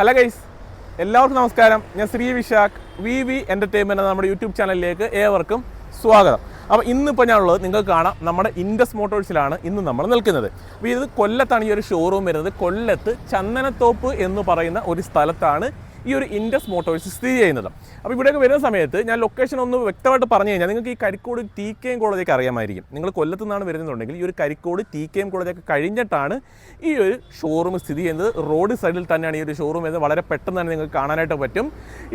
Hello guys എല്ലാവർക്കും നമസ്കാരം. ഞാൻ Shri Vishakh V V entertainment നമ്മുടെ യൂട്യൂബ് ചാനലിലേക്ക് ഏവർക്കും സ്വാഗതം. അപ്പോൾ ഇന്നിപ്പോൾ ഞാനുള്ളത് നിങ്ങൾക്ക് കാണാം നമ്മുടെ ഇൻഡസ് മോട്ടോഴ്സിലാണ് ഇന്ന് നമ്മൾ നിൽക്കുന്നത്. അപ്പോൾ ഇത് കൊല്ലത്താണ് ഈ ഒരു ഷോറൂം വരുന്നത്. കൊല്ലത്ത് ചന്ദനത്തോപ്പ് എന്ന് പറയുന്ന ഒരു സ്ഥലത്താണ് ഈ ഒരു ഇൻഡസ് മോട്ടോഴ്സ് സ്ഥിതി ചെയ്യുന്നത്. അപ്പോൾ ഇവിടെയൊക്കെ വരുന്ന സമയത്ത് ഞാൻ ലൊക്കേഷൻ ഒന്ന് വ്യക്തമായിട്ട് പറഞ്ഞു കഴിഞ്ഞാൽ നിങ്ങൾക്ക് ഈ കരിക്കോട് ടി കെ എം കോളേജൊക്കെ അറിയാമായിരിക്കും. നിങ്ങൾ കൊല്ലത്തു നിന്നാണ് വരുന്നുണ്ടെങ്കിൽ ഈ ഒരു കരിക്കോട് ടി കെ എം കോളേജൊക്കെ കഴിഞ്ഞിട്ടാണ് ഈ ഒരു ഷോറൂം സ്ഥിതി ചെയ്യുന്നത്. റോഡ് സൈഡിൽ തന്നെയാണ് ഈ ഒരു ഷോറൂം വരുന്നത്. വളരെ പെട്ടെന്ന് തന്നെ നിങ്ങൾക്ക് കാണാനായിട്ട് പറ്റും.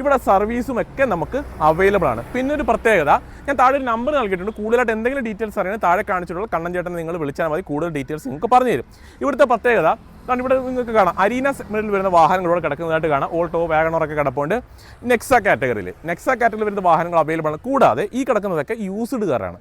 ഇവിടെ സർവീസും ഒക്കെ നമുക്ക് അവൈലബിൾ ആണ്. പിന്നെ ഒരു പ്രത്യേകത ഞാൻ താഴെ ഒരു നമ്പർ നൽകിയിട്ടുണ്ട്. കൂടുതലായിട്ട് എന്തെങ്കിലും ഡീറ്റെയിൽസ് അറിയണം താഴെ കാണിച്ചിട്ടുള്ള കണ്ണൻ ചേട്ടനെ നിങ്ങൾ വിളിച്ചാൽ മതി. കൂടുതൽ ഡീറ്റെയിൽസ് നിങ്ങൾക്ക് പറഞ്ഞു തരും ഇവിടുത്തെ പ്രത്യേകത കാരണം ഇവിടെ നിങ്ങൾക്ക് കാണാം. അരീന സെഗ്മെന്റിൽ വരുന്ന വാഹനങ്ങളോട് കിടക്കുന്നതായിട്ട് കാണാം. ഓൾട്ടോ വാഗണറൊക്കെ കിടപ്പുണ്ട്. നെക്സ കാറ്റഗറിയിൽ നെക്സ കാറ്റഗറിയിൽ വരുന്ന വാഹനങ്ങൾ അവൈലബിൾ ആണ്. കൂടാതെ ഈ കിടക്കുന്നതൊക്കെ യൂസ്ഡ് കാറാണ്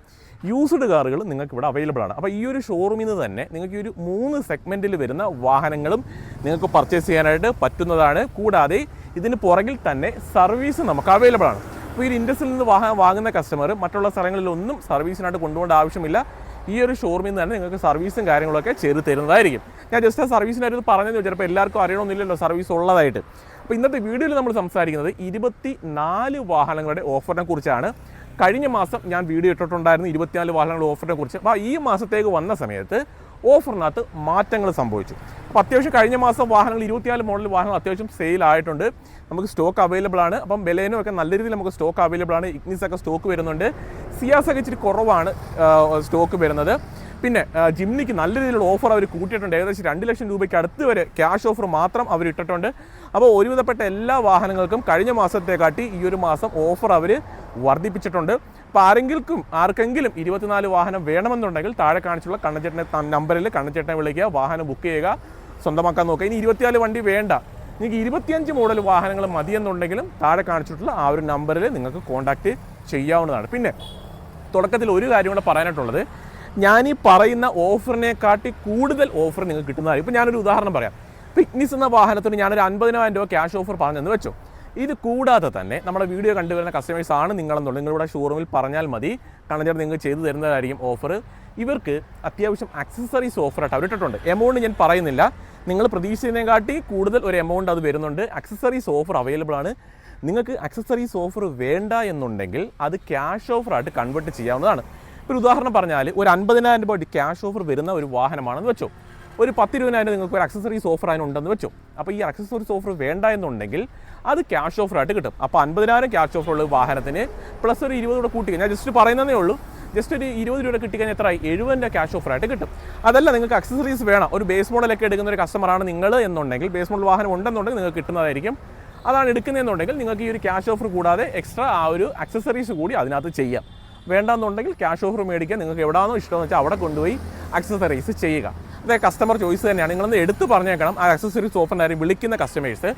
യൂസ്ഡ് കാറുകൾ നിങ്ങൾക്ക് ഇവിടെ അവൈലബിൾ ആണ്. അപ്പോൾ ഈ ഒരു ഷോറൂമിൽ നിന്ന് തന്നെ നിങ്ങൾക്ക് ഈ ഒരു മൂന്ന് സെഗ്മെന്റിൽ വരുന്ന വാഹനങ്ങളും നിങ്ങൾക്ക് പർച്ചേസ് ചെയ്യാനായിട്ട് പറ്റുന്നതാണ്. കൂടാതെ ഇതിന് പുറകിൽ തന്നെ സർവീസ് നമുക്ക് അവൈലബിൾ ആണ്. അപ്പോൾ ഈ ഇൻഡസ്ട്രിയിൽ നിന്ന് വാഹനം വാങ്ങുന്ന കസ്റ്റമർ മറ്റുള്ള സ്ഥലങ്ങളിലൊന്നും സർവീസിനായിട്ട് കൊണ്ടുപോകേണ്ട ആവശ്യമില്ല. ഈ ഒരു ഷോറൂമിൽ നിന്ന് തന്നെ നിങ്ങൾക്ക് സർവീസും കാര്യങ്ങളൊക്കെ ചെയ്ത് തരുന്നതായിരിക്കും. ഞാൻ ജസ്റ്റ് ആ സർവീസിന്റെ ഒരു പറഞ്ഞത് ചിലപ്പോൾ എല്ലാവർക്കും അറിയണമെന്നില്ലല്ലോ സർവീസ് ഉള്ളതായിട്ട്. അപ്പോൾ ഇന്നത്തെ വീഡിയോയിൽ നമ്മൾ സംസാരിക്കുന്നത് ഇരുപത്തി നാല് വാഹനങ്ങളുടെ ഓഫറിനെ കുറിച്ചാണ്. കഴിഞ്ഞ മാസം ഞാൻ വീഡിയോ ഇട്ടിട്ടുണ്ടായിരുന്നു ഇരുപത്തിനാല് വാഹനങ്ങളുടെ ഓഫറിനെ കുറിച്ച്. അപ്പോൾ ഈ മാസത്തേക്ക് വന്ന സമയത്ത് ഓഫറിനകത്ത് മാറ്റങ്ങൾ സംഭവിച്ചു. അപ്പോൾ അത്യാവശ്യം കഴിഞ്ഞ മാസം വാഹനങ്ങൾ ഇരുപത്തിനാല് മോഡൽ വാഹനങ്ങൾ അത്യാവശ്യം സെയിൽ ആയിട്ടുണ്ട്. നമുക്ക് സ്റ്റോക്ക് അവൈലബിൾ ആണ്. അപ്പം ബെലേനോ ഒക്കെ നല്ല രീതിയിൽ നമുക്ക് സ്റ്റോക്ക് അവൈലബിൾ ആണ്. ഇഗ്നിസ് ഒക്കെ സ്റ്റോക്ക് വരുന്നുണ്ട്. സിയാസ് ഒക്കെ ഇച്ചിരി കുറവാണ് സ്റ്റോക്ക് വരുന്നത്. പിന്നെ ജിംനിക്ക് നല്ല രീതിയിലുള്ള ഓഫർ അവർ കൂട്ടിയിട്ടുണ്ട്. ഏകദേശം രണ്ട് ലക്ഷം രൂപയ്ക്ക് അടുത്ത് വരെ ക്യാഷ് ഓഫർ മാത്രം അവർ ഇട്ടിട്ടുണ്ട്. അപ്പോൾ ഒരുവിധപ്പെട്ട എല്ലാ വാഹനങ്ങൾക്കും കഴിഞ്ഞ മാസത്തെക്കാട്ടി ഈ ഒരു മാസം ഓഫർ അവർ വർദ്ധിപ്പിച്ചിട്ടുണ്ട്. അപ്പോൾ ആരെങ്കിലും ആർക്കെങ്കിലും ഇരുപത്തിനാല് വാഹനം വേണമെന്നുണ്ടെങ്കിൽ താഴെ കാണിച്ചുള്ള കണ്ണച്ചേട്ടനെ നമ്പറിൽ കണ്ണച്ചേട്ടനെ വിളിക്കുക വാഹനം ബുക്ക് ചെയ്യുക സ്വന്തമാക്കാൻ നോക്കുക. ഇനി ഇരുപത്തിനാല് വണ്ടി വേണ്ട. നിങ്ങൾക്ക് ഇരുപത്തിയഞ്ച് മോഡൽ വാഹനങ്ങൾ മതിയെന്നുണ്ടെങ്കിലും താഴെ കാണിച്ചിട്ടുള്ള ആ ഒരു നമ്പറിൽ നിങ്ങൾക്ക് കോൺടാക്റ്റ് ചെയ്യാവുന്നതാണ്. പിന്നെ തുടക്കത്തിൽ ഒരു കാര്യം കൂടെ പറയാനായിട്ടുള്ളത്. ഞാൻ ഈ പറയുന്ന ഓഫറിനെക്കാട്ടി കൂടുതൽ ഓഫർ നിങ്ങൾക്ക് കിട്ടുന്നതായി ഇപ്പോൾ ഞാനൊരു ഉദാഹരണം പറയാം. പിക്നിസ് എന്ന വാഹനത്തിന് ഞാനൊരു അൻപതിനായിരം രൂപ ക്യാഷ് ഓഫർ പറഞ്ഞെന്ന് വെച്ചു. ഇത് കൂടാതെ തന്നെ നമ്മുടെ വീഡിയോ കണ്ടുവരുന്ന കസ്റ്റമേഴ്സ് ആണ് നിങ്ങളെന്നുള്ളത്. നിങ്ങളുടെ ഷോറൂമിൽ പറഞ്ഞാൽ മതി. കണഞ്ഞർ നിങ്ങൾക്ക് ചെയ്തു തരുന്നതായിരിക്കും ഓഫർ ഇവർക്ക് അത്യാവശ്യം അക്സസറീസ് ഓഫറായിട്ട് അവരിട്ടിട്ടുണ്ട് എമൗണ്ട് ഞാൻ പറയുന്നില്ല. നിങ്ങൾ പ്രതീക്ഷിച്ചതിനെക്കാട്ടി കൂടുതൽ ഒരു എമൗണ്ട് അത് വരുന്നുണ്ട്. അക്സസറീസ് ഓഫർ അവൈലബിൾ ആണ്. നിങ്ങൾക്ക് അക്സസറീസ് ഓഫർ വേണ്ട എന്നുണ്ടെങ്കിൽ അത് ക്യാഷ് ഓഫറായിട്ട് കൺവേർട്ട് ചെയ്യാവുന്നതാണ്. ഒരു ഉദാഹരണം പറഞ്ഞാൽ ഒരു അൻപതിനായിരം രൂപ ക്യാഷ് ഓഫർ വരുന്ന ഒരു വാഹനമാണെന്ന് വെച്ചോ. ഒരു പത്ത് ഇരുപതിനായിരം നിങ്ങൾക്ക് ഒരു അക്സസറീസ് ഓഫർ അതിനുണ്ടെന്ന് വെച്ചോ. അപ്പോൾ ഈ അക്സസറീസ് ഓഫർ വേണ്ട എന്നുണ്ടെങ്കിൽ അത് ക്യാഷ് ഓഫറായിട്ട് കിട്ടും. അപ്പോൾ അൻപതിനായിരം ക്യാഷ് ഓഫർ ഉള്ള വാഹനത്തിന് പ്ലസ് ഒരു ഇരുപത് കൂടെ കൂട്ടി ഞാൻ ജസ്റ്റ് പറയുന്നതേ ഉള്ളൂ. ജസ്റ്റ് ഒരു ഇരുപത് രൂപ കിട്ടിക്കഴിഞ്ഞാൽ എത്രയായി എഴുപതിന്റെ ക്യാഷ് ഓഫറായിട്ട് കിട്ടും. അതല്ല നിങ്ങൾക്ക് അക്സസറീസ് വേണം. ഒരു ബേസ് മോഡലൊക്കെ എടുക്കുന്ന ഒരു കസ്റ്റമറാണ് നിങ്ങൾ എന്നുണ്ടെങ്കിൽ ബേസ് മോഡൽ വാഹനം ഉണ്ടെന്നുണ്ടെങ്കിൽ നിങ്ങൾക്ക് കിട്ടുന്നതായിരിക്കും. അതാണ് എടുക്കുന്നതെന്നുണ്ടെങ്കിൽ നിങ്ങൾക്ക് ഈ ഒരു ക്യാഷ് ഓഫർ കൂടാതെ എക്സ്ട്രാ ആ ഒരു അക്സസറീസ് കൂടി അതിനകത്ത് ചെയ്യാം. വേണ്ടാന്നുണ്ടെങ്കിൽ ക്യാഷ് ഓഫർ മേടിക്കാൻ നിങ്ങൾക്ക് എവിടെയാണോ ഇഷ്ടമെന്ന് വെച്ചാൽ അവിടെ കൊണ്ടുപോയി അക്സസറീസ് ചെയ്യുക. അതെ കസ്റ്റമർ ചോയ്സ് തന്നെയാണ്. നിങ്ങളൊന്ന് എടുത്ത് പറഞ്ഞേക്കണം ആ അക്സസറീസ് ഓഫറിനായി വിളിക്കുന്ന കസ്റ്റമേഴ്സ്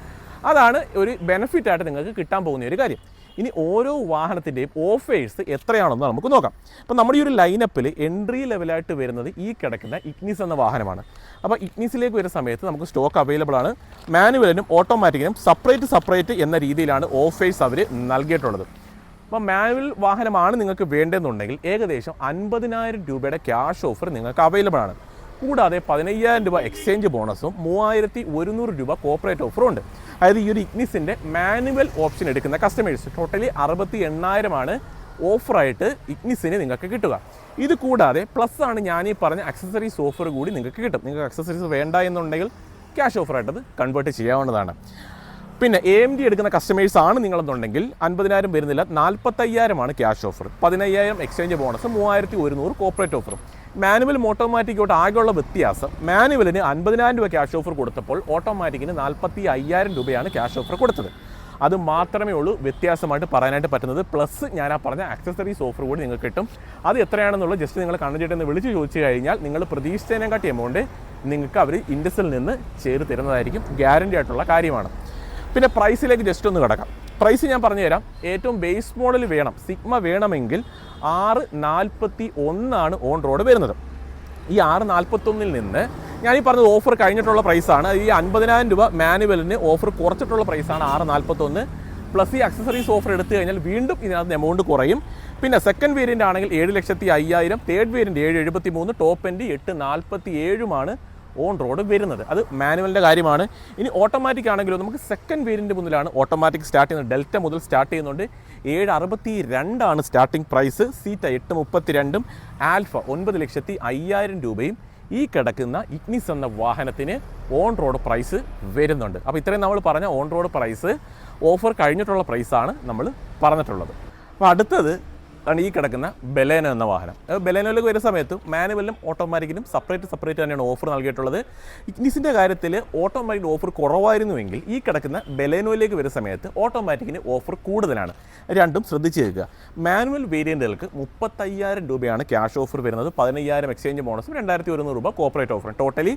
അതാണ് ഒരു ബെനിഫിറ്റ് ആയിട്ട് നിങ്ങൾക്ക് കിട്ടാൻ പോകുന്ന ഒരു കാര്യം. ഇനി ഓരോ വാഹനത്തിന്റെയും ഓഫേഴ്സ് എത്രയാണെന്ന് നമുക്ക് നോക്കാം. അപ്പോൾ നമ്മുടെ ഈ ഒരു ലൈനപ്പിൽ എൻട്രി ലെവലായിട്ട് വരുന്നത് ഈ കിടക്കുന്ന ഇഗ്നിസ് എന്ന വാഹനമാണ്. അപ്പോൾ ഇഗ്നിസിലേക്ക് വരുന്ന സമയത്ത് നമുക്ക് സ്റ്റോക്ക് അവൈലബിൾ ആണ്. മാനുവലിനും ഓട്ടോമാറ്റിക്കിനും സെപ്പറേറ്റ് സെപ്പറേറ്റ് എന്ന രീതിയിലാണ് ഓഫേഴ്സ് അവർ നൽകിയിട്ടുള്ളത്. അപ്പോൾ മാനുവൽ വാഹനമാണ് നിങ്ങൾക്ക് വേണ്ടതെന്നുണ്ടെങ്കിൽ ഏകദേശം അൻപതിനായിരം രൂപയുടെ ക്യാഷ് ഓഫർ നിങ്ങൾക്ക് അവൈലബിൾ ആണ്. കൂടാതെ പതിനയ്യായിരം രൂപ എക്സ്ചേഞ്ച് ബോണസും മൂവായിരത്തി ഒരുന്നൂറ് രൂപ കോപ്പറേറ്റ് ഓഫറും ഉണ്ട്. അതായത് ഈ ഒരു ഇഗ്നിസിന്റെ മാനുവൽ ഓപ്ഷൻ എടുക്കുന്ന കസ്റ്റമേഴ്സ് ടോട്ടലി അറുപത്തി എണ്ണായിരമാണ് ഓഫറായിട്ട് ഇഗ്നിസിന് നിങ്ങൾക്ക് കിട്ടുക. ഇത് കൂടാതെ പ്ലസ് ആണ് ഞാൻ ഈ പറഞ്ഞ അക്സസറീസ് ഓഫർ കൂടി നിങ്ങൾക്ക് കിട്ടും. നിങ്ങൾക്ക് അക്സസറീസ് വേണ്ട എന്നുണ്ടെങ്കിൽ ക്യാഷ് ഓഫറായിട്ടത് കൺവേർട്ട് ചെയ്യാവുന്നതാണ്. പിന്നെ എ എം ഡി എടുക്കുന്ന കസ്റ്റമേഴ്സ് ആണ് നിങ്ങളെന്നുണ്ടെങ്കിൽ അൻപതിനായിരം വരുന്നില്ല നാൽപ്പത്തയ്യായിരമാണ് ക്യാഷ് ഓഫർ പതിനയ്യായിരം എക്സ്ചേഞ്ച് ബോണസ് മൂവായിരത്തി ഒരുന്നൂറ് കോപ്പറേറ്റ് ഓഫറും മാനുവൽ ഓട്ടോമാറ്റിക്കോട്ട് ആകെയുള്ള വ്യത്യാസം മാനുവലിന് അൻപതിനായിരം രൂപ ക്യാഷ് ഓഫർ കൊടുത്തപ്പോൾ ഓട്ടോമാറ്റിക്കിന് നാൽപ്പത്തി അയ്യായിരം രൂപയാണ് ക്യാഷ് ഓഫർ കൊടുത്തത്. അത് മാത്രമേ ഉള്ളൂ വ്യത്യാസമായിട്ട് പറയാനായിട്ട് പറ്റുന്നത്. പ്ലസ് ഞാൻ ആ പറഞ്ഞ ആക്സസറീസ് ഓഫർ കൂടി നിങ്ങൾക്ക് കിട്ടും. അത് എത്രയാണെന്നുള്ളത് ജസ്റ്റ് നിങ്ങൾ കണ്ണുചേട്ടെന്ന് വിളിച്ച് ചോദിച്ചു കഴിഞ്ഞാൽ നിങ്ങൾ പ്രതീക്ഷിച്ചതിനെക്കാട്ടി എമൗണ്ട് നിങ്ങൾക്ക് അവർ ഇൻഡസിൽ നിന്ന് ചേർത്ത് തരുന്നതായിരിക്കും ഗ്യാരണ്ടി ആയിട്ടുള്ള കാര്യമാണ്. പിന്നെ പ്രൈസിലേക്ക് ജസ്റ്റ് ഒന്ന് കിടക്കാം. പ്രൈസ് ഞാൻ പറഞ്ഞുതരാം. ഏറ്റവും ബേസ് മോഡൽ വേണം. സിഗ്മ വേണമെങ്കിൽ ആറ് നാൽപ്പത്തി ഒന്നാണ് ഓൺ റോഡ് വരുന്നത്. ഈ ആറ് നാൽപ്പത്തൊന്നിൽ നിന്ന് ഞാൻ ഈ പറഞ്ഞത് ഓഫർ കഴിഞ്ഞിട്ടുള്ള പ്രൈസാണ് ഈ അൻപതിനായിരം രൂപ മാനുവലിന് ഓഫർ കുറച്ചിട്ടുള്ള പ്രൈസാണ് ആറ് നാൽപ്പത്തൊന്ന്. പ്ലസ് ഈ അക്സസറീസ് ഓഫർ എടുത്തു കഴിഞ്ഞാൽ വീണ്ടും ഇതിനകത്ത് എമൗണ്ട് കുറയും. പിന്നെ സെക്കൻഡ് വേരിയന്റ് ആണെങ്കിൽ ഏഴ് ലക്ഷത്തി അയ്യായിരം തേർഡ് വേരിയന്റ് ഏഴ് എഴുപത്തി മൂന്ന് ടോപ്പ് എൻഡ് എട്ട് നാൽപ്പത്തി ഏഴുമാണ് ഓൺ റോഡ് വരുന്നത്. അത് മാനുവലിന്റെ കാര്യമാണ്. ഇനി ഓട്ടോമാറ്റിക് ആണെങ്കിലും നമുക്ക് സെക്കൻഡ് വേരിയന്റ് മുന്നിലാണ് ഓട്ടോമാറ്റിക് സ്റ്റാർട്ട് ചെയ്യുന്നത്. ഡെൽറ്റ മുതൽ സ്റ്റാർട്ട് ചെയ്യുന്നുണ്ട്. ഏഴ് അറുപത്തി രണ്ടാണ് സ്റ്റാർട്ടിംഗ് പ്രൈസ് സീറ്റ എട്ട് മുപ്പത്തി രണ്ടും ആൽഫ ഒൻപത് ലക്ഷത്തി അയ്യായിരം രൂപയും ഈ കിടക്കുന്ന ഇഗ്നിസ് എന്ന വാഹനത്തിന് ഓൺ റോഡ് പ്രൈസ് വരുന്നുണ്ട്. അപ്പോൾ ഇത്രയും നമ്മൾ പറഞ്ഞ ഓൺ റോഡ് പ്രൈസ് ഓഫർ കഴിഞ്ഞിട്ടുള്ള പ്രൈസാണ് നമ്മൾ പറഞ്ഞിട്ടുള്ളത്. അപ്പോൾ അടുത്തത് ആണ് ഈ കിടക്കുന്ന ബെലേനോ എന്ന വാഹനം. ബെലേനോയിലേക്ക് വരുന്ന സമയത്ത് മാനുവലിനും ഓട്ടോമാറ്റിക്കിനും സെപ്പറേറ്റ് സെപ്പറേറ്റ് തന്നെയാണ് ഓഫർ നൽകിയിട്ടുള്ളത്. ഇഗ്നിസിന്റെ കാര്യത്തിൽ ഓട്ടോമാറ്റിക് ഓഫർ കുറവായിരുന്നുവെങ്കിൽ ഈ കിടക്കുന്ന ബെലേനോയിലേക്ക് വരുന്ന സമയത്ത് ഓട്ടോമാറ്റിക്കിന് ഓഫർ കൂടുതലാണ്. രണ്ടും ശ്രദ്ധിച്ച് കേൾക്കുക. മാനുവൽ വേരിയന്റുകൾക്ക് മുപ്പത്തയ്യായിരം രൂപയാണ് ക്യാഷ് ഓഫർ വരുന്നത്. പതിനയ്യായിരം എക്സ്ചേഞ്ച് ബോണസും രണ്ടായിരത്തി ഒരുന്നൂറ് രൂപ കോപ്പറേറ്റ് ഓഫറും ടോട്ടലി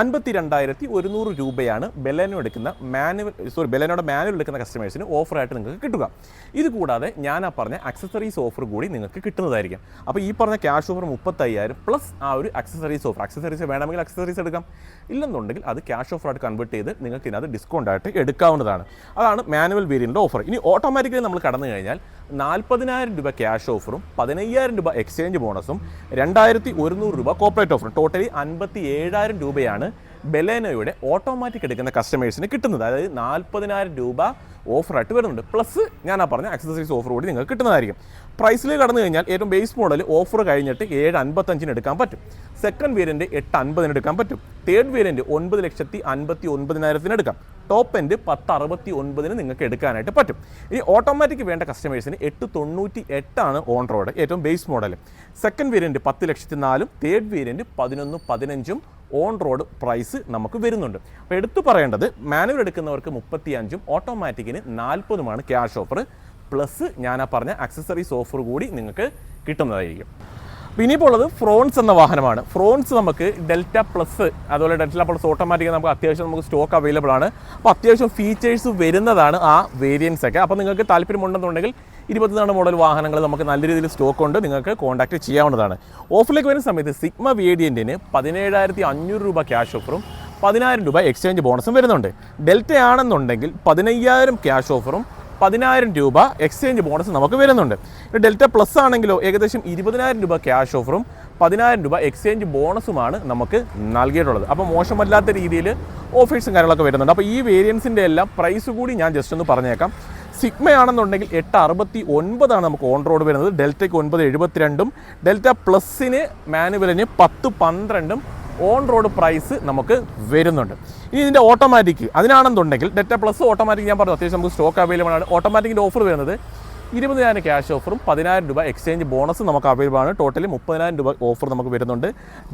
അൻപത്തി രണ്ടായിരത്തി ഒരുന്നൂറ് രൂപയാണ് ബെലേനോ എടുക്കുന്ന മാനുവൽ സോറി ബെലേനോയുടെ മാനുവൽ എടുക്കുന്ന കസ്റ്റമേഴ്സിന് ഓഫറായിട്ട് നിങ്ങൾക്ക് കിട്ടുക. ഇത് കൂടാതെ ഞാൻ ആ പറഞ്ഞ അക്സസറീസ് ഓഫർ കൂടി നിങ്ങൾക്ക് കിട്ടുന്നതായിരിക്കും. അപ്പോൾ ഈ പറഞ്ഞ ക്യാഷ് ഓഫർ മുപ്പത്തയ്യായിരം പ്ലസ് ആ ഒരു അക്സസറീസ് ഓഫർ അക്സസറീസ് വേണമെങ്കിൽ അക്സസറീസ് എടുക്കാം. ഇല്ലെന്നുണ്ടെങ്കിൽ അത് ക്യാഷ് ഓഫറായിട്ട് കൺവേർട്ട് ചെയ്ത് നിങ്ങൾക്ക് ഇതിനകത്ത് ഡിസ്കൗണ്ട് ആയിട്ട് എടുക്കാവുന്നതാണ്. അതാണ് മാനുവൽ വേരിയന്റെ ഓഫർ ഇനി ഓട്ടോമാറ്റിക്കലി നമ്മൾ കടന്നു കഴിഞ്ഞാൽ നാൽപ്പതിനായിരം രൂപ ക്യാഷ് ഓഫറും പതിനയ്യായിരം രൂപ എക്സ്ചേഞ്ച് ബോണസും രണ്ടായിരത്തി ഒരുന്നൂറ് രൂപ കോപ്പറേറ്റ് ഓഫറും ടോട്ടലി അൻപത്തി ഏഴായിരം രൂപയാണ് ബെലേനോയുടെ ഓട്ടോമാറ്റിക് എടുക്കുന്ന കസ്റ്റമേഴ്സിന് കിട്ടുന്നത്. അതായത് നാൽപ്പതിനായിരം രൂപ ഓഫറായിട്ട് വരുന്നുണ്ട്. പ്ലസ് ഞാൻ ആ പറഞ്ഞ അക്സസറീസ് ഓഫർ കൂടി നിങ്ങൾക്ക് കിട്ടുന്നതായിരിക്കും. പ്രൈസിൽ കടന്നു കഴിഞ്ഞാൽ ഏറ്റവും ബേസ് മോഡൽ ഓഫർ കഴിഞ്ഞിട്ട് ഏഴ് അൻപത്തഞ്ചിന് എടുക്കാൻ പറ്റും. സെക്കൻഡ് വേരിയന്റ് എട്ട് അൻപതിന് എടുക്കാൻ പറ്റും. തേർഡ് വേരിയന്റ് ഒൻപത് ലക്ഷത്തി അൻപത്തി ഒൻപതിനായിരത്തിന് എടുക്കാം. ടോപ്പ് എൻഡ് പത്ത് അറുപത്തി ഒൻപതിന് നിങ്ങൾക്ക് എടുക്കാനായിട്ട് പറ്റും. ഇനി ഓട്ടോമാറ്റിക് വേണ്ട കസ്റ്റമേഴ്സിന് എട്ട് തൊണ്ണൂറ്റി എട്ടാണ് ഓൺ റോഡ് ഏറ്റവും ബേസ് മോഡൽ സെക്കൻഡ് വേരിയന്റ് പത്ത് ലക്ഷത്തി നാലും തേർഡ് വേരിയന്റ് പതിനൊന്ന് പതിനഞ്ചും ഓൺ റോഡ് പ്രൈസ് നമുക്ക് വരുന്നുണ്ട്. അപ്പോൾ എടുത്തു പറയേണ്ടത് മാനുവൽ എടുക്കുന്നവർക്ക് മുപ്പത്തി അഞ്ചും ഓട്ടോമാറ്റിക്കിന് നാൽപ്പതുമാണ് ക്യാഷ് ഓഫർ പ്ലസ് ഞാൻ ആ പറഞ്ഞ അക്സസറീസ് ഓഫർ കൂടി നിങ്ങൾക്ക് കിട്ടുന്നതായിരിക്കും. അപ്പോൾ ഇനിയിപ്പോൾ ഉള്ളത് ഫ്രോൺസ് എന്ന വാഹനമാണ്. ഫ്രോൺസ് നമുക്ക് ഡെൽറ്റ പ്ലസ് അതുപോലെ ഡെൽറ്റ പ്ലസ് ഓട്ടോമാറ്റിക് നമുക്ക് അത്യാവശ്യം നമുക്ക് സ്റ്റോക്ക് അവൈലബിൾ ആണ്. അപ്പോൾ അത്യാവശ്യം ഫീച്ചേഴ്സ് വരുന്നതാണ് ആ വേരിയൻസ് ഒക്കെ. അപ്പോൾ നിങ്ങൾക്ക് താല്പര്യമുണ്ടെന്നുണ്ടെങ്കിൽ ഇരുപത്തിനാല് മോഡൽ വാഹനങ്ങൾ നമുക്ക് നല്ല രീതിയിൽ സ്റ്റോക്ക് ഉണ്ട്. നിങ്ങൾക്ക് കോൺടാക്ട് ചെയ്യാവുന്നതാണ്. ഓഫറിലേക്ക് വരുന്ന സമയത്ത് സിഗ്മ വേരിയന്റിന് പതിനേഴായിരത്തി അഞ്ഞൂറ് രൂപ ക്യാഷ് ഓഫറും പതിനായിരം രൂപ എക്സ്ചേഞ്ച് ബോണസും വരുന്നുണ്ട്. ഡെൽറ്റ ആണെന്നുണ്ടെങ്കിൽ പതിനയ്യായിരം ക്യാഷ് ഓഫറും പതിനായിരം രൂപ എക്സ്ചേഞ്ച് ബോണസ് നമുക്ക് വരുന്നുണ്ട്. ഡെൽറ്റ പ്ലസ് ആണെങ്കിലോ ഏകദേശം ഇരുപതിനായിരം രൂപ ക്യാഷ് ഓഫറും പതിനായിരം രൂപ എക്സ്ചേഞ്ച് ബോണസുമാണ് നമുക്ക് നൽകിയിട്ടുള്ളത്. അപ്പോൾ മോശമല്ലാത്ത രീതിയിൽ ഓഫേഴ്സും കാര്യങ്ങളൊക്കെ വരുന്നുണ്ട്. അപ്പോൾ ഈ വേരിയൻസിന്റെ എല്ലാം പ്രൈസ് കൂടി ഞാൻ ജസ്റ്റ് ഒന്ന് പറഞ്ഞേക്കാം. സിഗ്മയാണെന്നുണ്ടെങ്കിൽ എട്ട് അറുപത്തി ഒൻപതാണ് നമുക്ക് ഓൺ റോഡ് വരുന്നത്. ഡെൽറ്റയ്ക്ക് ഒൻപത് എഴുപത്തിരണ്ടും ഡെൽറ്റ പ്ലസിന് മാനുവലിന് പത്ത് പന്ത്രണ്ടും ഓൺ റോഡ് പ്രൈസ് നമുക്ക് വരുന്നുണ്ട്. ഇനി ഇതിന്റെ ഓട്ടോമാറ്റിക് അതിനാണെന്നുണ്ടെങ്കിൽ ഡെറ്റ പ്ലസ് ഓട്ടോമാറ്റിക് ഞാൻ പറഞ്ഞു അത്യാവശ്യം നമുക്ക് സ്റ്റോക്ക് അവൈലബിൾ ആണ്. ഓട്ടോമാറ്റിക്കിന്റെ ഓഫർ വരുന്നത് ഇരുപതിനായിരം ക്യാഷ് ഓഫറും പതിനായിരം രൂപ എക്സ്ചേഞ്ച് ബോണസും നമുക്ക് അവൈലബിൾ ആണ്. ടോട്ടലി മുപ്പതിനായിരം രൂപ ഓഫർ നമുക്ക് വരുന്നുണ്ട്.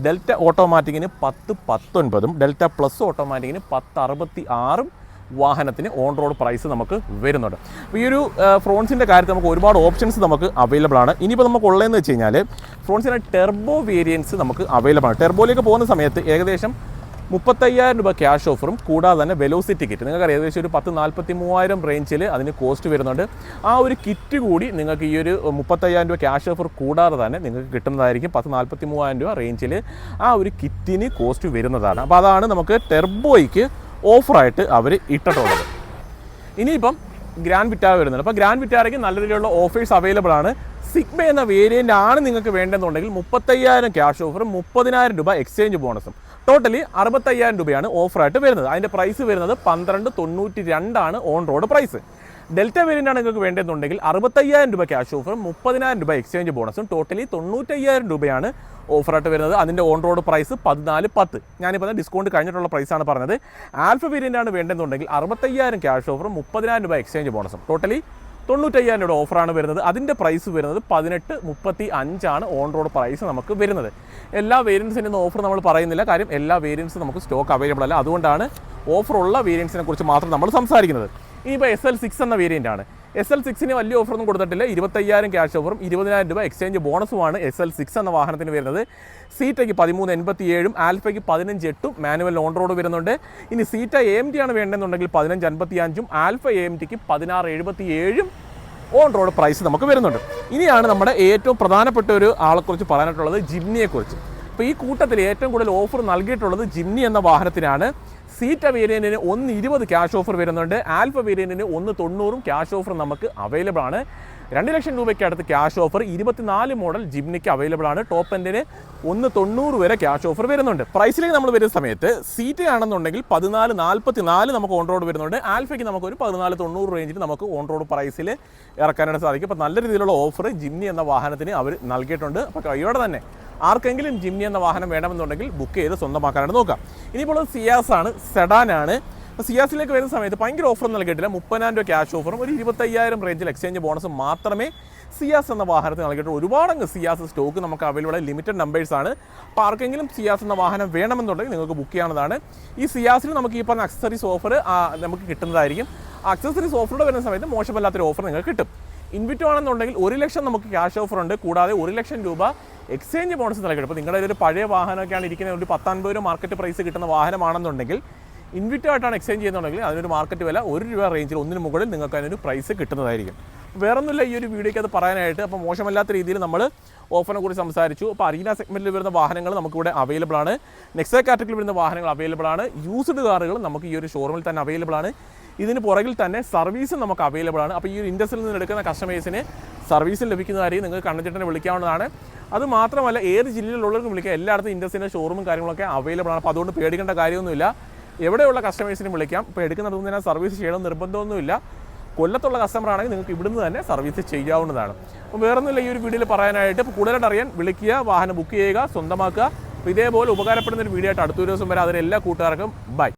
ഡെൽറ്റ ഓട്ടോമാറ്റിക്കിന് പത്ത് പത്തൊൻപതും ഡെൽറ്റ പ്ലസ് ഓട്ടോമാറ്റിക്കിന് പത്ത് അറുപത്തി ആറും വാഹനത്തിന് ഓൺ റോഡ് പ്രൈസ് നമുക്ക് വരുന്നുണ്ട്. അപ്പോൾ ഈ ഒരു ഫ്രോൺസിന്റെ കാര്യത്തിൽ നമുക്ക് ഒരുപാട് ഓപ്ഷൻസ് നമുക്ക് അവൈലബിൾ ആണ്. ഇനിയിപ്പോൾ നമുക്ക് ഉള്ളതെന്ന് വെച്ച് കഴിഞ്ഞാൽ ഫ്രോൺസിന്റെ ടെർബോ വേരിയൻസ് നമുക്ക് അവൈലബിൾ ആണ്. ടെർബോയിലേക്ക് പോകുന്ന സമയത്ത് ഏകദേശം മുപ്പത്തയ്യായിരം രൂപ ക്യാഷ് ഓഫറും കൂടാതെ തന്നെ വെലോസിറ്റി കിറ്റ് നിങ്ങൾക്ക് ഏകദേശം ഒരു പത്ത് നാൽപ്പത്തി മൂവായിരം റേഞ്ചിൽ അതിന് കോസ്റ്റ് വരുന്നുണ്ട്. ആ ഒരു കിറ്റ് കൂടി നിങ്ങൾക്ക് ഈ ഒരു മുപ്പത്തയ്യായിരം രൂപ ക്യാഷ് ഓഫർ കൂടാതെ തന്നെ നിങ്ങൾക്ക് കിട്ടുന്നതായിരിക്കും പത്ത് നാൽപ്പത്തി മൂവായിരം രൂപ റേഞ്ചിൽ ആ ഒരു കിറ്റിന് കോസ്റ്റ് വരുന്നതാണ്. അപ്പോൾ അതാണ് നമുക്ക് ടെർബോയ്ക്ക് ഓഫറായിട്ട് അവർ ഇട്ടിട്ടുള്ളത്. ഇനിയിപ്പം ഗ്രാൻഡ് വിറ്റാവ വരുന്നുണ്ട്. അപ്പോൾ ഗ്രാൻഡ് വിറ്റാരയ്ക്ക് നല്ല രീതിയിലുള്ള ഓഫേഴ്സ് അവൈലബിൾ ആണ്. സിഗ്മ എന്ന വേരിയന്റ് ആണ് നിങ്ങൾക്ക് വേണ്ടതെന്നുണ്ടെങ്കിൽ മുപ്പത്തയ്യായിരം ക്യാഷ് ഓഫറും മുപ്പതിനായിരം രൂപ എക്സ്ചേഞ്ച് ബോണസും ടോട്ടലി അറുപത്തയ്യായിരം രൂപയാണ് ഓഫറായിട്ട് വരുന്നത്. അതിന്റെ പ്രൈസ് വരുന്നത് പന്ത്രണ്ട് തൊണ്ണൂറ്റി രണ്ടാണ് on road price Delta variant ആണ് നിങ്ങൾക്ക് വേണ്ടതെന്നുണ്ടെങ്കിൽ അറുപത്തയ്യായിരം രൂപ ക്യാഷ് ഓഫറും മുപ്പതിനായിരം രൂപ എക്സ്ചേഞ്ച് ബോണസും ടോട്ടലി തൊണ്ണൂറ്റയ്യായിരം രൂപയാണ് ഓഫറായിട്ട് വരുന്നത്. അതിന്റെ ഓൺ റോഡ് പ്രൈസ് പതിനാല് പത്ത്. ഞാനിപ്പോൾ ഡിസ്കൗണ്ട് കഴിഞ്ഞിട്ടുള്ള പ്രൈസാണ് പറഞ്ഞത്. ആൽഫ വേരിയന്റ് ആണ് വേണ്ടതെന്നുണ്ടെങ്കിൽ അറുപത്തയ്യായിരം ക്യാഷ് ഓഫറും മുപ്പതിനായിരം രൂപ എക്സ്ചേഞ്ച് ബോണസും ടോട്ടലി തൊണ്ണൂറ്റയ്യായിരം രൂപ ഓഫറാണ് വരുന്നത്. അതിന്റെ പ്രൈസ് വരുന്നത് പതിനെട്ട് മുപ്പത്തി അഞ്ചാണ് ഓൺ റോഡ് പ്രൈസ് നമുക്ക് വരുന്നത്. എല്ലാ വേരിയൻസിന്റെ ഒന്നും ഓഫർ നമ്മൾ പറയുന്നില്ല. കാര്യം എല്ലാ വേരിയൻസും നമുക്ക് സ്റ്റോക്ക് അവൈലബിൾ അല്ല. അതുകൊണ്ടാണ് ഓഫറുള്ള വേരിയൻസിനെ കുറിച്ച് മാത്രം നമ്മൾ സംസാരിക്കുന്നത്. ഇനിയിപ്പോൾ എസ് എൽ സിക്സ് എന്ന വേരിയന്റ് ആണ്. എസ് എൽ സിക്സിന് വലിയ ഓഫറൊന്നും കൊടുത്തിട്ടില്ല. ഇരുപത്തയ്യായിരം ക്യാഷ് ഓഫറും ഇരുപതിനായിരം രൂപ എക്സ്ചേഞ്ച് ബോണസുമാണ് എസ് എൽ സിക്സ് എന്ന വാഹനത്തിന് വരുന്നത്. സീറ്റയ്ക്ക് പതിമൂന്ന് എൺപത്തി ഏഴും ആൽഫയ്ക്ക് പതിനഞ്ച് എട്ടും മാനുവൽ ഓൺ റോഡ് വരുന്നുണ്ട്. ഇനി സീറ്റ എ ടി ആണ് വേണ്ടതെന്നുണ്ടെങ്കിൽ പതിനഞ്ച് അൻപത്തി അഞ്ചും ആൽഫ എം ടിക്ക് പതിനാറ് എഴുപത്തി ഏഴും ഓൺ റോഡ് പ്രൈസ് നമുക്ക് വരുന്നുണ്ട്. ഇനിയാണ് നമ്മുടെ ഏറ്റവും പ്രധാനപ്പെട്ട ഒരു ആളെക്കുറിച്ച് പറയാനായിട്ടുള്ളത് ജിംനിയെക്കുറിച്ച് അപ്പോൾ ഈ കൂട്ടത്തിൽ ഏറ്റവും കൂടുതൽ ഓഫർ നൽകിയിട്ടുള്ളത് ജിംനി എന്ന വാഹനത്തിനാണ്. സീറ്റ വേരിയന്റിന് ഒന്ന് ഇരുപത് ക്യാഷ് ഓഫർ വരുന്നുണ്ട്. ആൽഫ വേരിയന്റിന് ഒന്ന് തൊണ്ണൂറും ക്യാഷ് ഓഫർ നമുക്ക് അവൈലബിൾ ആണ്. രണ്ട് ലക്ഷം രൂപയ്ക്ക് അടുത്ത് ക്യാഷ് ഓഫർ ഇരുപത്തിനാല് മോഡൽ ജിംനിക്ക് അവൈലബിൾ ആണ്. ടോപ്പ് എൻഡിന് ഒന്ന് തൊണ്ണൂറ് വരെ ക്യാഷ് ഓഫർ വരുന്നുണ്ട്. പ്രൈസിലേക്ക് നമ്മൾ വരുന്ന സമയത്ത് സീറ്റ് ആണെന്നുണ്ടെങ്കിൽ പതിനാല് നാൽപ്പത്തി നാല് നമുക്ക് ഓൺ റോഡ് വരുന്നുണ്ട്. ആൽഫയ്ക്ക് നമുക്ക് ഒരു പതിനാല് തൊണ്ണൂറ് റേഞ്ചിൽ നമുക്ക് ഓൺ റോഡ് പ്രൈസിൽ ഇറക്കാനായിട്ട് സാധിക്കും. അപ്പോൾ നല്ല രീതിയിലുള്ള ഓഫർ ജിംനി എന്ന വാഹനത്തിന് അവർ നൽകിയിട്ടുണ്ട്. അപ്പോൾ കൈയോടെ തന്നെ ആർക്കെങ്കിലും ജിംനി എന്ന വാഹനം വേണമെന്നുണ്ടെങ്കിൽ ബുക്ക് ചെയ്ത് സ്വന്തമാക്കാനായിട്ട് നോക്കാം. ഇനിയിപ്പോൾ സിയാസ് ആണ് സെഡാൻ ആണ്. അപ്പോൾ സിയാസിലേക്ക് വരുന്ന സമയത്ത് ഭയങ്കര ഓഫർ നൽകിയിട്ടില്ല. മുപ്പതിനായിരം രൂപ ക്യാഷ് ഓഫറും ഒരു ഇരുപത്തയ്യായിരം റേഞ്ചിൽ എക്സ്ചേഞ്ച് ബോണസും മാത്രമേ സിയാസ് എന്ന വാഹനത്തിന് നൽകിയിട്ടുള്ളൂ. ഒരുപാട് അങ്ങ് സിയാസ് സ്റ്റോക്ക് നമുക്ക് അവൈലബിൾ ലിമിറ്റഡ് നമ്പേഴ്സ് ആണ്. അപ്പോൾ ആർക്കെങ്കിലും സിയാസ് എന്ന വാഹനം വേണമെന്നുണ്ടെങ്കിൽ നിങ്ങൾക്ക് ബുക്ക് ചെയ്യാവുന്നതാണ്. ഈ സിയാസിന് നമുക്ക് ഈ പറഞ്ഞ അക്സസറീസ് ഓഫർ നമുക്ക് കിട്ടുന്നതായിരിക്കും. അക്സസറീസ് ഓഫറോടെ വരുന്ന സമയത്ത് മോശമല്ലാത്തൊരു ഓഫർ നിങ്ങൾക്ക് കിട്ടും. ഇൻവിറ്റോ ആണെന്നുണ്ടെങ്കിൽ ഒരു ലക്ഷം നമുക്ക് ക്യാഷ് ഓഫർ ഉണ്ട്. കൂടാതെ ഒരു ലക്ഷം രൂപ എക്സ്ചേഞ്ച് ബോണസ് നൽകിയിട്ട് ഇപ്പോൾ നിങ്ങളുടെ ഒരു പഴയ വാഹനമൊക്കെയാണ് ഇരിക്കുന്നത്. ഒരു പത്തൊൻപത് രൂപ മാർക്കറ്റ് പ്രൈസ് കിട്ടുന്ന വാഹനമാണെന്നുണ്ടെങ്കിൽ ഇൻവിറ്റോ ആയിട്ടാണ് എക്സ്ചേഞ്ച് ചെയ്യുന്നുണ്ടെങ്കിൽ അതിനൊരു മാർക്കറ്റ് വില ഒരു രൂപ റേഞ്ചിൽ ഒന്നിന് മുകളിൽ നിങ്ങൾക്ക് അതിനൊരു പ്രൈസ് കിട്ടുന്നതായിരിക്കും. വേറൊന്നുമില്ല ഈ ഒരു വീഡിയോയ്ക്ക് അത് പറയാനായിട്ട്. അപ്പോൾ മോശമല്ലാത്ത രീതിയിൽ നമ്മൾ ഓഫറിനെ കുറിച്ച് സംസാരിച്ചു. അപ്പോൾ അരീന സെഗ്മെന്റിൽ വരുന്ന വാഹനങ്ങൾ നമുക്കിവിടെ അവൈലബിൾ ആണ്. നെക്സ കാറ്റഗറിയിൽ വരുന്ന വാഹനങ്ങൾ അവൈലബിൾ ആണ്. യൂസ്ഡ് കാറുകൾ നമുക്ക് ഈ ഒരു ഷോറൂമിൽ തന്നെ അവൈലബിൾ ആണ്. ഇതിന് പുറകിൽ തന്നെ സർവീസും നമുക്ക് അവൈലബിൾ ആണ്. അപ്പോൾ ഈ ഒരു ഇൻഡസ്ട്രിയിൽ നിന്ന് എടുക്കുന്ന കസ്റ്റമേഴ്സിന് സർവീസ് ലഭിക്കുന്നതായിരിക്കും നിങ്ങൾക്ക് കണ്ണഞ്ചേട്ടനെ വിളിക്കാവുന്നതാണ്. അത് മാത്രമല്ല ഏത് ജില്ലയിലുള്ളവർക്കും വിളിക്കാം. എല്ലായിടത്തും ഇൻഡസ്ട്രീന്റെ ഷോറൂമും കാര്യങ്ങളൊക്കെ അവൈലബിൾ ആണ്. അപ്പോൾ അതുകൊണ്ട് പേടിക്കേണ്ട കാര്യമൊന്നുമില്ല. എവിടെയുള്ള കസ്റ്റമേഴ്സിനും വിളിക്കാം. ഇപ്പോൾ എടുക്കുന്നിടത്ത് തന്നെ സർവീസ് ചെയ്യണം നിർബന്ധമൊന്നുമില്ല. കൊല്ലത്തുള്ള കസ്റ്റമർ ആണെങ്കിൽ നിങ്ങൾക്ക് ഇവിടുന്ന് തന്നെ സർവീസ് ചെയ്യാവുന്നതാണ്. അപ്പോൾ വേറൊന്നുമില്ല ഈ ഒരു വീഡിയോയിൽ പറയാനായിട്ട്. ഇപ്പോൾ കൂടുതലായിട്ട് അറിയാൻ വിളിക്കുക വാഹനം ബുക്ക് ചെയ്യുക സ്വന്തമാക്കുക. ഇതേപോലെ ഉപകാരപ്പെടുന്ന ഒരു വീഡിയോ ആയിട്ട് അടുത്ത ഒരു ദിവസം വരെ. അതിന് എല്ലാ കൂട്ടുകാർക്കും ബൈ